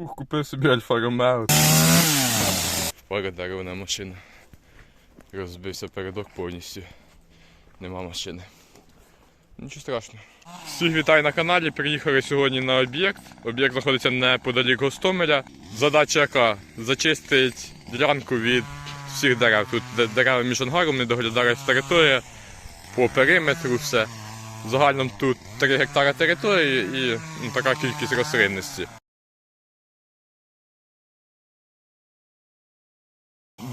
Ух, купив собі Альфа Ромео. Пара деревна машина. Розбився передок повністю. Нема машини. Нічого страшного. Всіх вітаю на каналі. Приїхали сьогодні на об'єкт. Об'єкт знаходиться неподалік Гостомеля. Задача яка? Зачистити ділянку від всіх дерев. Тут дерева між ангаром, не доглядається територія, по периметру все. Загальном тут 3 гектара території і ну, така кількість рослинності.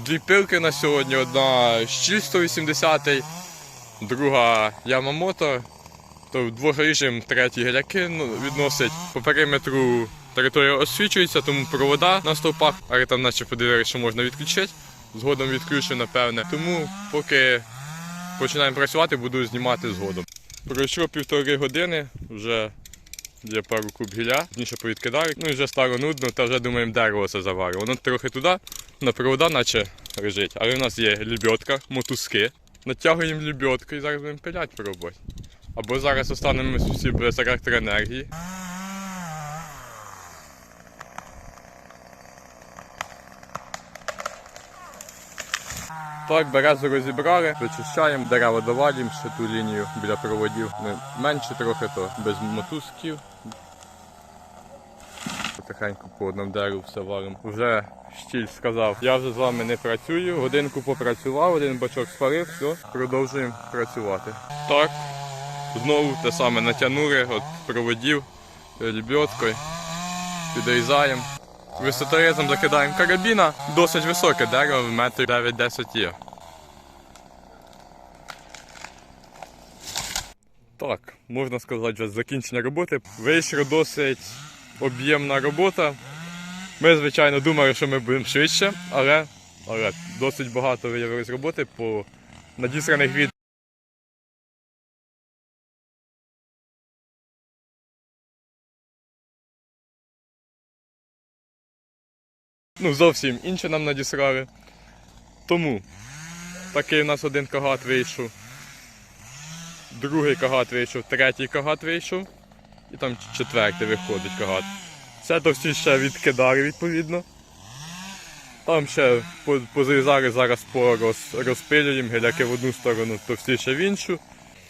Дві пилки на сьогодні, одна щіль 180, друга Ямамото. То вдвох ріжем, треті геляки ну, відносить. По периметру територія освічується, тому провода на стовпах, але там наче подивилися, що можна відключити. Згодом відключу, напевне. Тому поки починаємо працювати, буду знімати згодом. Пройшло півтори години, вже є пару куб гілля, пізніше повідкидаю. Ну і вже старо нудно, та вже думаємо дерево це заварило. Воно трохи туди, на провода наче лежить. Але в нас є лебедка, мотузки. Натягуємо лебедку і зараз будемо пиляти по роботі. Або зараз останемось всі без електроенергії. Так, березу розібрали, вичищаємо, дерева довалюємо, ще ту лінію біля проводів. Менше трохи, то без мотузків. Потихеньку по одному дереву все варимо. Вже щіль сказав, я вже з вами не працюю. Годинку попрацював, один бачок спарив, все, продовжуємо працювати. Так, знову те саме натягнули, от проводів лебедкою, підрізаємо. Висоторезом закидаємо карабіна, досить високе дерево, метр 9-10 є. Так, можна сказати, вже закінчення роботи. Вийшла досить об'ємна робота. Ми, звичайно, думали, що ми будемо швидше, але, але досить багато виявилось роботи по надісланих від. Ну, зовсім інше нам надіслали. Тому такий у нас один кагат вийшов. Другий кагат вийшов, третій кагат вийшов. І там четвертий виходить кагат. Це то всі ще відкидари, відповідно. Там ще по- позарізали зараз по роз, розпилюємо геляки в одну сторону, то всі ще в іншу.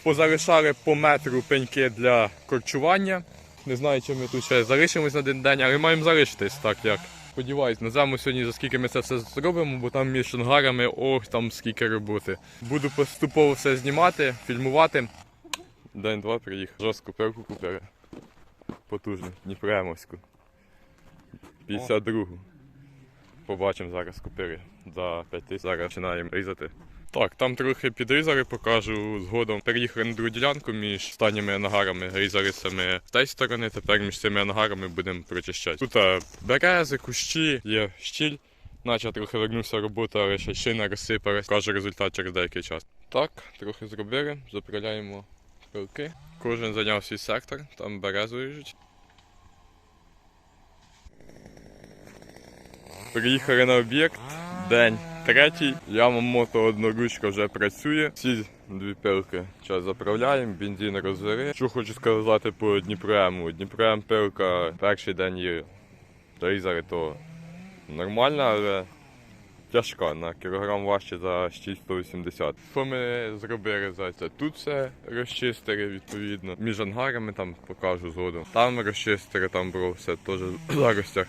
Позалишали по метру пеньки для корчування. Не знаю, чи ми тут ще залишимось на один день, але маємо залишитись так як. Сподіваюсь, назовемо сьогодні, за скільки ми це все зробимо, бо там між ангарами, ох, там скільки роботи. Буду поступово все знімати, фільмувати. День-два приїхав. Жорстку перку купили. Потужну, Дніпроемовську. 52-гу. Побачимо зараз купили за 5 тисяч. Зараз починаємо різати. Так, там трохи підрізали, покажу згодом. Переїхали на другу ділянку між останніми ангарами. Різали саме з тієї сторони, тепер між цими ангарами будемо прочищати. Тут а, берези, кущі, є щіль. Наче трохи вернувся робота, але ще шина розсипалась. Покажу результат через деякий час. Так, трохи зробили, заправляємо пилки. Кожен зайняв свій сектор, там березу ріжуть. Приїхали на об'єкт, день третій. Ямамото одноручка вже працює. Ці дві пилки зараз заправляємо, бензин розвери. Що хочу сказати по Дніпроему. Дніпроем пилка перший день її різали, то нормальна, але тяжка, на кілограм важче за 180. Що ми зробили за це? Тут все розчистили відповідно. Між ангарами там покажу згодом. Там розчистили, там було все теж в заростях.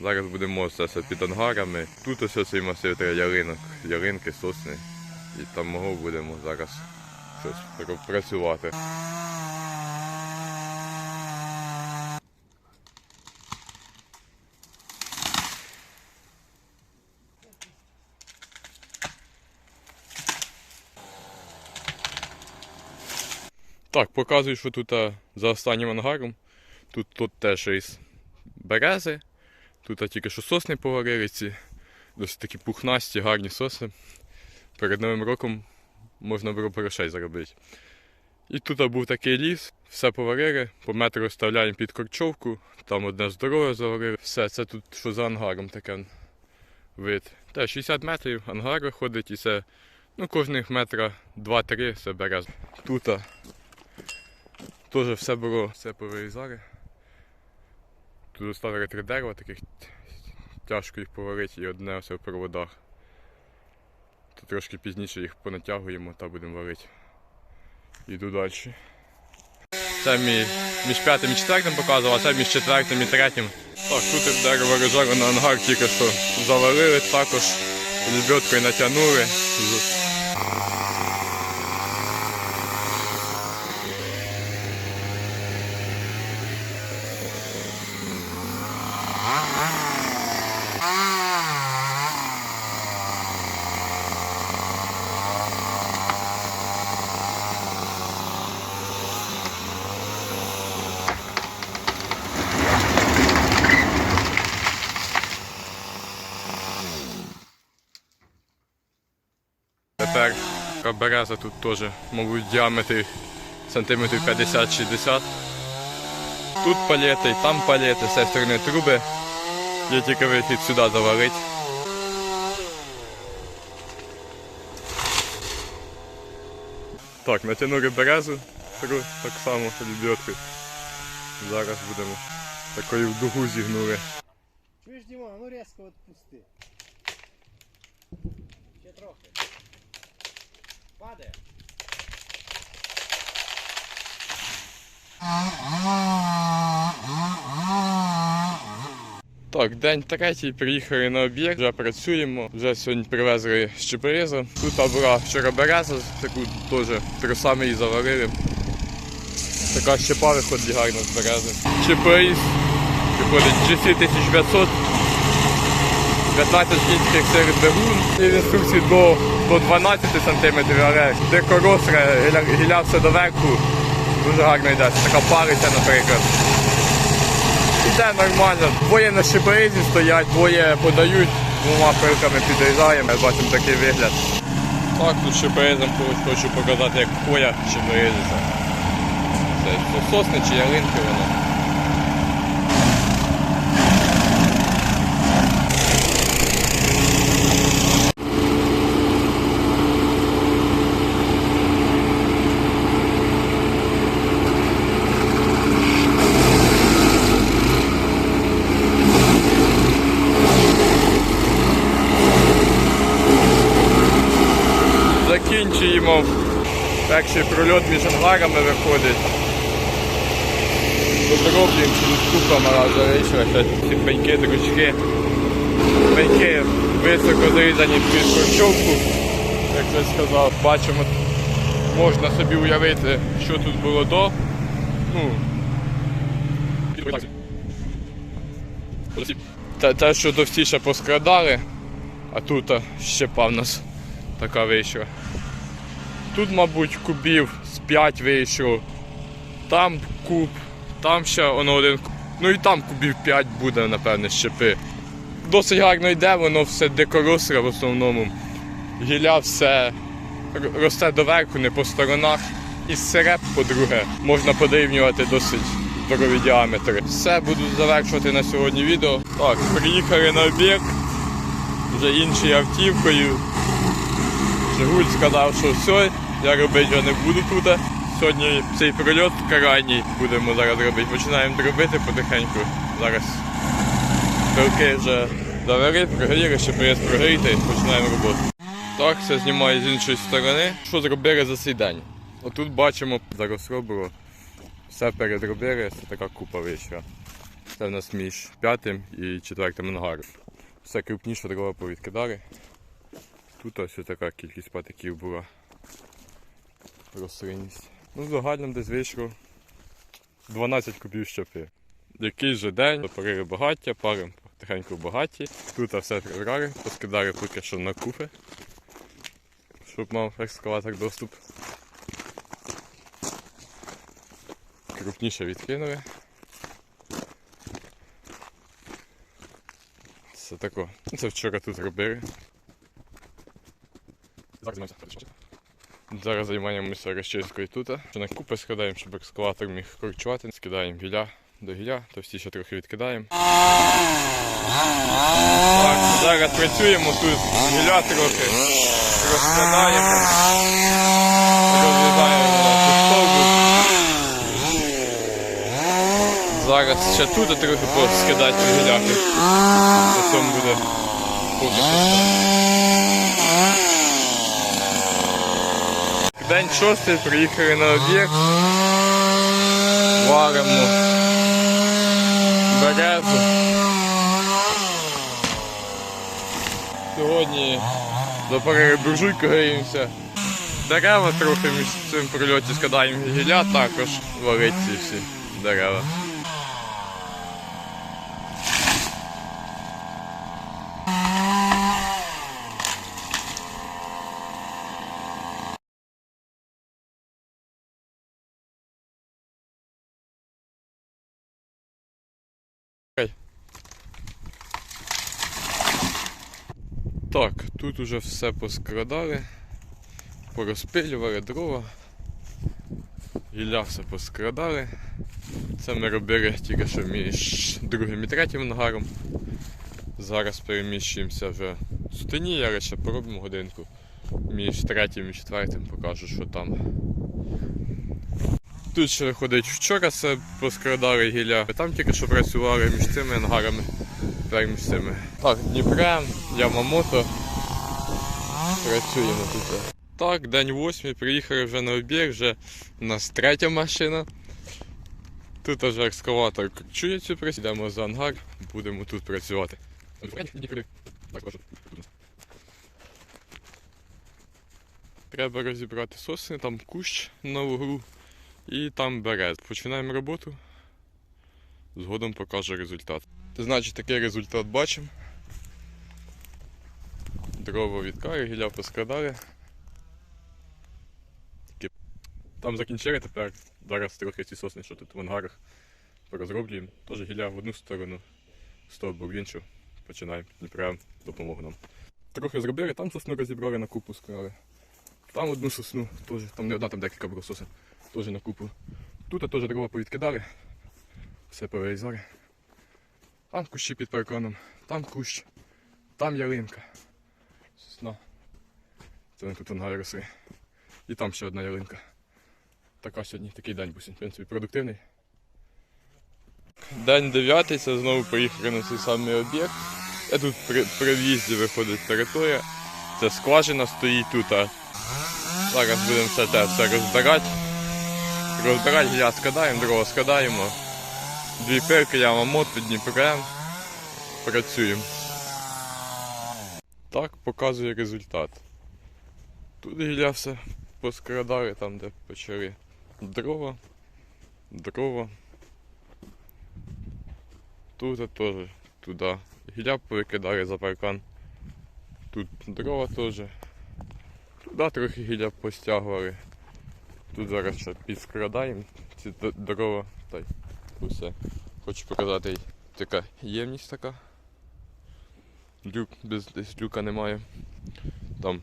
Зараз будемо все під ангарами. Тут ось цей масив ялинок, ялинки, сосни. І там мого будемо зараз щось пр- працювати. Так, показую, що тут за останнім ангаром. Тут, тут теж із берези. Тут тільки що сосни поварили ці. Досить такі пухнасті, гарні сосни. Перед Новим роком можна було грошей заробити. І тут був такий ліс, все поварили, по метру вставляємо під корчовку, там одне здорове заварили. Все, це тут що за ангаром таке вид. Та 60 метрів ангар виходить і це ну, кожних метра 2-3 це берез. Тут теж все було, все повирізали. Тут оставили три дерева, таких тяжко їх поварити і одне ось в проводах. То трошки пізніше їх понатягуємо та будемо варити. Іду далі. Це мій між п'ятим і четвертим показував, а це між четвертим і третім. Так, тут дерево розжарено на ангар тільки що завалили також, лебедкою натягнули. З- Тепер така береза тут теж, мабуть, діаметр сантиметрів 50-60. Тут палети, там палети, з цієї сторони труби. Є тільки вихід сюди заварить. Так, натягнули березу, так само лебедкою. Зараз будемо такою в дугу зігнули. Чуєш, Діма, ну різко відпусти. Ще трохи. Падає. Так, день третій, приїхали на об'єкт, вже працюємо. Вже сьогодні привезли щепорізу. Тут була вчора береза, таку теж тросами її заварили. Така щепа виходить гарно з берези. Щепоріз виходить GC 1500, 15 кінських серед двигун. І інструкції до, до 12 см, але декоросра гіля все доверху. Дуже гарно йде. Така париця, наприклад. Іде нормально. Двоє на щепорізі стоять, двоє подають, двома пилками підрізаємо, бачимо такий вигляд. Так, тут щепорізом хочу показати, як хвоя щепорізиться. Це сосни чи ялинки воно. Перший прольот між ангарами виходить. Подроблюємо через купа раза вийшли. Ці пеньки, дручки. Пеньки високо зарізані під корчовку, як я сказав. Бачимо, можна собі уявити, що тут було до. Ну, те, те, що довстіше поскрадали, а тут щепа в нас така вийшла. Тут, мабуть, кубів з 5 вийшло. Там куб, там ще воно один куб. Ну і там кубів 5 буде, напевне, щепи. Досить гарно йде, воно все дикоросре в основному. Гілля все росте доверху, не по сторонах. І сире, по-друге, можна порівнювати досить здорові діаметри. Все, буду завершувати на сьогодні відео. Так, приїхали на об'єкт вже іншою автівкою. Жигуль сказав, що все, я робити вже не буду тут. Сьогодні цей прильот крайній будемо зараз робити. Починаємо робити потихеньку. Зараз пилки вже завели, прогріли, щоб прес прогріти і починаємо роботу. Так, все знімаю з іншої сторони. Що зробили за цей день? Отут бачимо, зараз робимо. Все передробили, це така купа вийшла. Це в нас між п'ятим і четвертим ангаром. Все крупніше дрова повідкидали. Тут ось така кількість патиків була. Рослинність. Ну, в загальному десь вийшло 12 кубів щепи. Який же день, запарили багаття, парим тихенько в багатті. Тут все прибрали, поскидали поки що на куфи, щоб мав екскаватор доступ. Крупніше відкинули. Це тако. Це вчора тут робили. Зараз займаємося. Зараз займаємося розчисткою тут. На купи скидаємо, щоб екскаватор міг корчувати. Скидаємо гілля до гілля, то всі ще трохи відкидаємо. Так, зараз працюємо тут гілля трохи. Розкладаємо. Розрізаємо стовбу. Зараз ще тут трохи поскидати гіляки. Цьому буде поки що все. День шостий, приїхали на об'єкт. Варимо березу. Сьогодні до буржуйку гріємося. Дерева трохи між цим прильоті скидаємо гілля, також варить ці всі дерева. Так, тут уже все поскрадали, порозпилювали дрова, гілля все поскрадали. Це ми робили тільки що між другим і третім ангаром. Зараз переміщуємося вже в сутені, я ще поробимо годинку. Між третім і четвертим покажу, що там. Тут ще ходить вчора все поскрадали гілля. Там тільки що працювали між цими ангарами. Цими. Так, Дніпрем, Ямамото. Працюємо тут. Так, день восьмий, приїхали вже на об'єкт, вже у нас третя машина. Тут вже екскаватор чує цю працю, йдемо за ангар, будемо тут працювати. Треба розібрати сосни, там кущ на углу і там берез. Починаємо роботу. Згодом покажу результат. Значить, такий результат бачимо. Дрова від кари, гілля поскладали. Там закінчили тепер. Зараз трохи ці сосни, що тут в ангарах, порозроблюємо. Теж гілля в одну сторону, стовбур в іншу. Починаємо Дніпрям допомогу нам. Трохи зробили, там сосну розібрали на купу склали. Там одну сосну, теж, там не одна, там декілька було сосен, теж на купу. Тут теж дрова повідкидали, все повирізали. Там кущі під парканом, там кущ, там ялинка. Сосна. Це вони тут ангари росли. І там ще одна ялинка. Така сьогодні, такий день був в принципі, продуктивний. День дев'ятий, це знову поїхали на цей самий об'єкт. Я тут при, при в'їзді виходить територія. Це скважина стоїть тут. А зараз будемо все те все розбирати. Розбирати гілля складаємо, дрова складаємо. Дві пирки, ямамот під Дніпрем. Працюємо. Так показує результат. Тут гілля все поскрадали, там де почали дрова, дрова. Тут теж туди. Гілля повикидали за паркан. Тут дрова теж. Туди трохи гілля постягували. Тут зараз ще підскрадаємо ці дрова та й усе. Хочу показати така ємність така. Люк, без десь люка немає. Там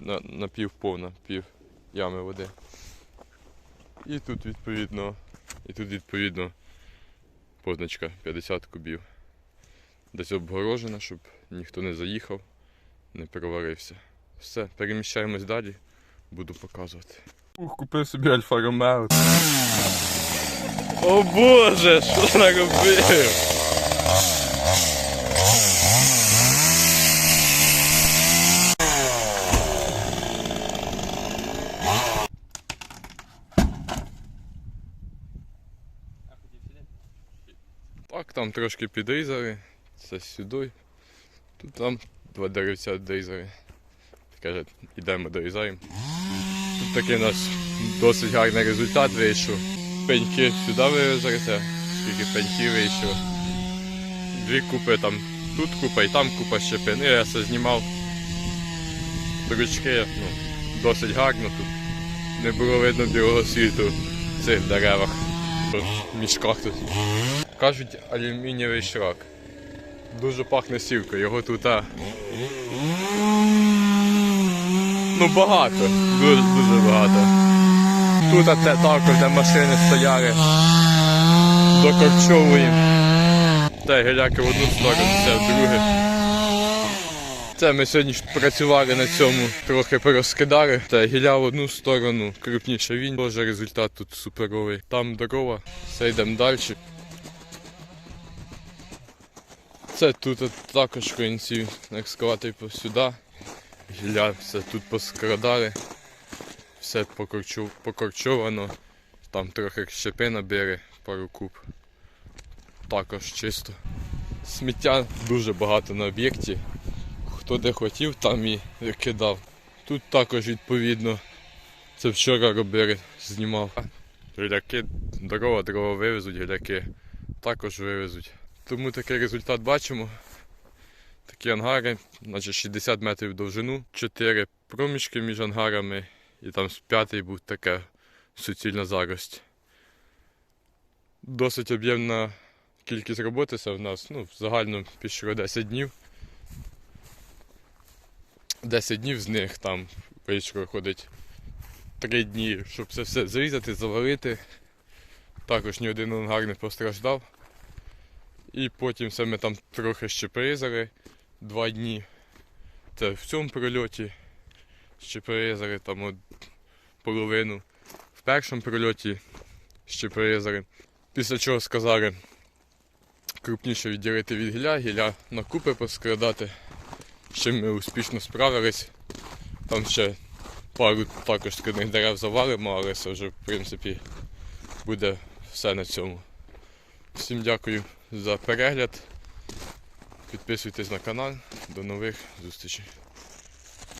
на, на пів пів ями води. І тут відповідно, і тут відповідно позначка 50 кубів. Десь обгорожена, щоб ніхто не заїхав, не проварився. Все, переміщаємось далі, буду показувати. Ух, купив собі Альфа Ромео. О боже, що наробив? Так, там трошки підрізали, це сюди. Тут там два деревця відрізали. Каже, йдемо дорізаємо. Тут такий у нас досить гарний результат вийшов. Пеньки сюди вирізалися, скільки пеньків вийшло. Дві купи там, тут купа і там купа щепин. І я все знімав. Ручки, ну, досить гарно тут. Не було видно білого світу в цих деревах, в мішках тут. Кажуть, алюмінієвий шрак. Дуже пахне сівкою, його тут. а, Ну багато, дуже, дуже багато. Тут те також, де машини стояли. Докорчовуємо. Та геляки в одну сторону, це в другу. Це ми сьогодні працювали на цьому, трохи порозкидали. Та гілля в одну сторону, крупніше він. Теж результат тут суперовий. Там дорога, все йдемо далі. Це тут також конці екскаватор сюди. Гілля все тут поскрадали. Все покорчовано. Там трохи щепи набери, пару куб. Також чисто. Сміття дуже багато на об'єкті. Хто де хотів, там і кидав. Тут також відповідно. Це вчора робили, знімав. Гіляки, дрова, дрова вивезуть, гіляки також вивезуть. Тому такий результат бачимо. Такі ангари, наче 60 метрів довжину, 4 проміжки між ангарами, і там з п'ятий був така суцільна зарость. Досить об'ємна кількість роботи це в нас. Ну, загально пішло 10 днів. 10 днів з них там вийшло ходить 3 дні, щоб це все зрізати, заварити. Також ні один ангар не постраждав. І потім все ми там трохи ще прирізали. Два дні. Це в цьому прильоті. Ще прирізали там половину. В першому прильоті ще прирізали. Після чого сказали крупніше відділити від гілля, гілля на купи поскрадати. З чим ми успішно справились. Там ще пару також скидних дерев завалимо, але це вже в принципі буде все на цьому. Всім дякую за перегляд. Підписуйтесь на канал. До нових зустрічей.